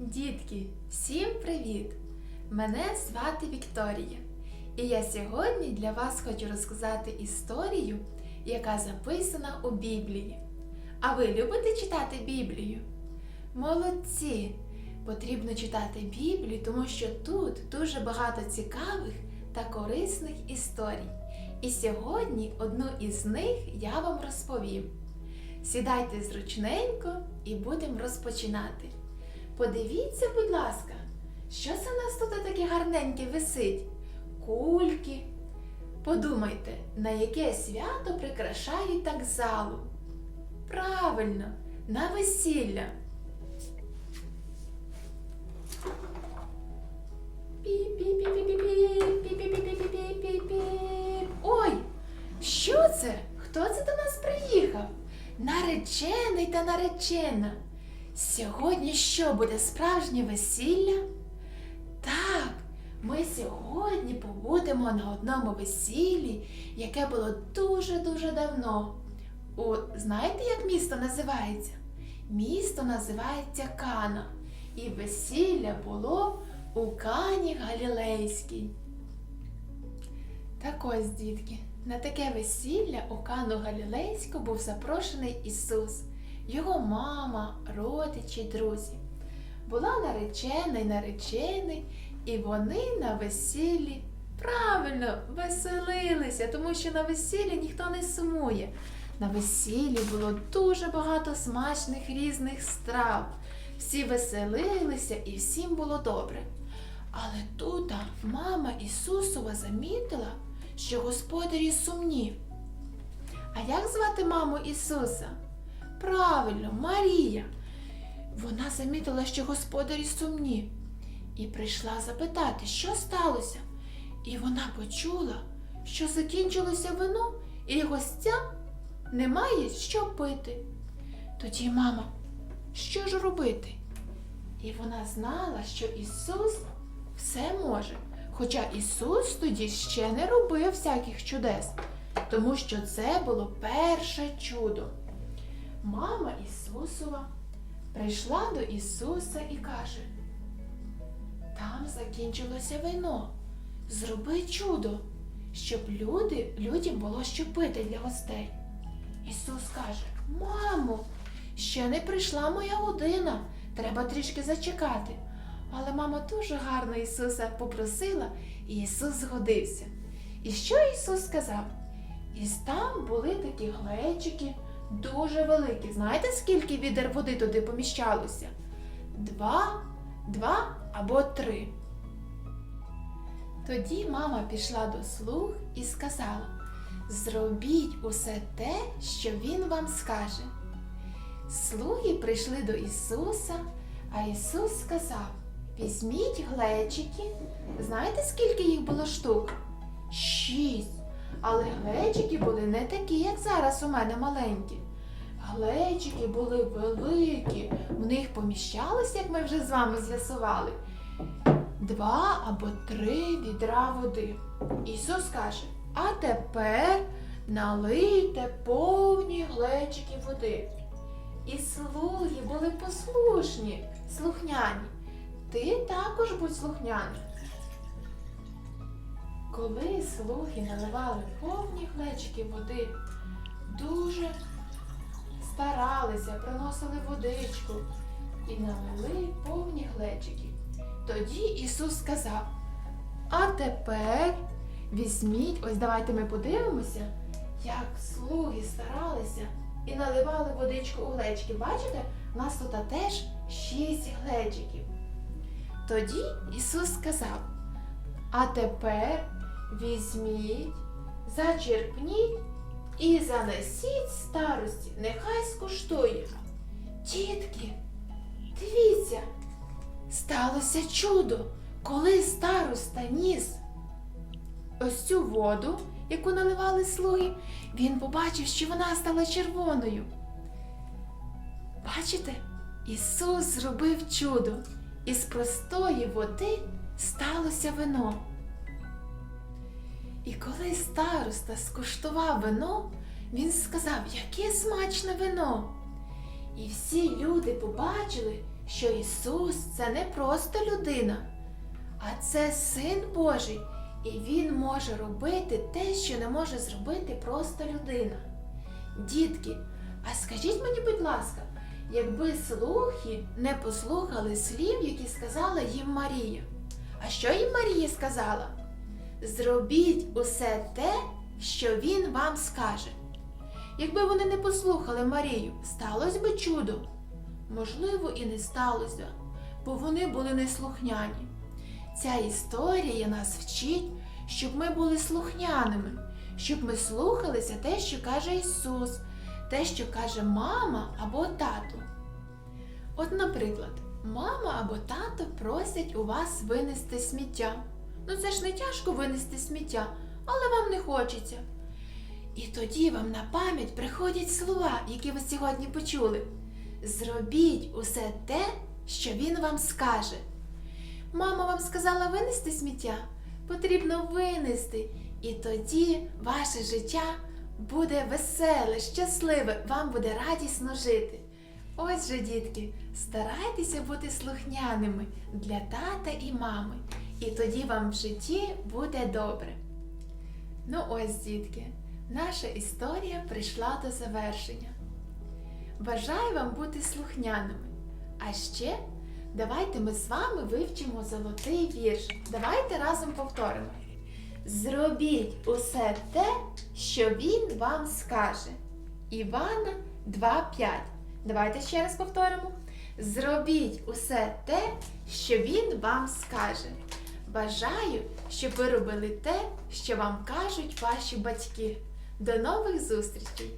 Дітки, всім привіт! Мене звати Вікторія, і я сьогодні для вас хочу розказати історію, яка записана у Біблії. А ви любите читати Біблію? Молодці! Потрібно читати Біблію, тому що тут дуже багато цікавих та корисних історій. І сьогодні одну із них я вам розповім. Сідайте зручненько і будемо розпочинати. Подивіться, будь ласка, що це у нас тут таке гарненьке висить? Кульки. Подумайте, на яке свято прикрашають так залу. Правильно, на весілля. Ой, що це? Хто це до нас приїхав? Наречений та наречена. Сьогодні що буде справжнє весілля? Так, ми сьогодні побудемо на одному весіллі, яке було дуже-дуже давно. У, знаєте, як місто називається? Місто називається Кана. І весілля було у Кані Галілейській. Так ось, дітки, на таке весілля у Кану Галілейську був запрошений Ісус, його мама, родичі, друзі. Була наречена й наречений, і вони на весіллі правильно веселилися, тому що на весіллі ніхто не сумує. На весіллі було дуже багато смачних різних страв. Всі веселилися і всім було добре. Але тут мама Ісусова замітила, що господарі сумні. А як звати маму Ісуса? Правильно, Марія. Вона замітила, що господарі сумні, і прийшла запитати, що сталося. І вона почула, що закінчилося вино, і гостям немає що пити. Тоді мама, що ж робити? І вона знала, що Ісус все може. Хоча Ісус тоді ще не робив всяких чудес, тому що це було перше чудо. Мама Ісусова прийшла до Ісуса і каже: Там закінчилося вино. Зроби чудо, щоб люди, людям було що пити для гостей. Ісус каже: Мамо, ще не прийшла моя година, треба трішки зачекати. Але мама дуже гарно Ісуса попросила, і Ісус згодився. І що Ісус сказав? І там були такі глечики, дуже великі. Знаєте, скільки відер води туди поміщалося? Два, два або три. Тоді мама пішла до слуг і сказала: Зробіть усе те, що Він вам скаже. Слуги прийшли до Ісуса, а Ісус сказав: Візьміть глечики. Знаєте, скільки їх було штук? Шість. Але глечики були не такі, як зараз у мене маленькі. Глечики були великі, в них поміщалося, як ми вже з вами з'ясували, два або три відра води. Ісус каже: а тепер налийте повні глечики води. І слуги були послушні, слухняні. Ти також будь слухняний. Коли слуги наливали повні глечики води, дуже старалися, приносили водичку і налили повні глечики. Тоді Ісус сказав: А тепер візьміть, ось давайте ми подивимося, як слуги старалися і наливали водичку у глечики. Бачите, у нас тут теж шість глечиків. Тоді Ісус сказав: А тепер візьміть, зачерпніть і занесіть старості, нехай скуштує. Тітки, дивіться, сталося чудо, коли староста ніс ось цю воду, яку наливали слуги, він побачив, що вона стала червоною. Бачите, Ісус зробив чудо, і з простої води сталося вино. І коли староста скуштував вино, він сказав, яке смачне вино. І всі люди побачили, що Ісус це не просто людина, а це Син Божий, і Він може робити те, що не може зробити просто людина. Дітки, а скажіть мені, будь ласка, якби слухи не послухали слів, які сказала їм Марія. А що їм Марія сказала? Зробіть усе те, що він вам скаже. Якби вони не послухали Марію, сталося би чудо? Можливо, і не сталося, бо вони були неслухняні. Ця історія нас вчить, щоб ми були слухняними, щоб ми слухалися те, що каже Ісус, те, що каже мама або тато. От, наприклад, мама або тато просять у вас винести сміття. Ну це ж не тяжко винести сміття, але вам не хочеться. І тоді вам на пам'ять приходять слова, які ви сьогодні почули. Зробіть усе те, що він вам скаже. Мама вам сказала винести сміття? Потрібно винести. І тоді ваше життя буде веселе, щасливе, вам буде радісно жити. Ось же, дітки, старайтеся бути слухняними для тата і мами, і тоді вам в житті буде добре. Ну ось, дітки, наша історія прийшла до завершення. Бажаю вам бути слухняними. А ще давайте ми з вами вивчимо золотий вірш. Давайте разом повторимо. Зробіть усе те, що він вам скаже. Івана 2.5. Давайте ще раз повторимо. Зробіть усе те, що він вам скаже. Бажаю, щоб ви робили те, що вам кажуть ваші батьки. До нових зустрічей!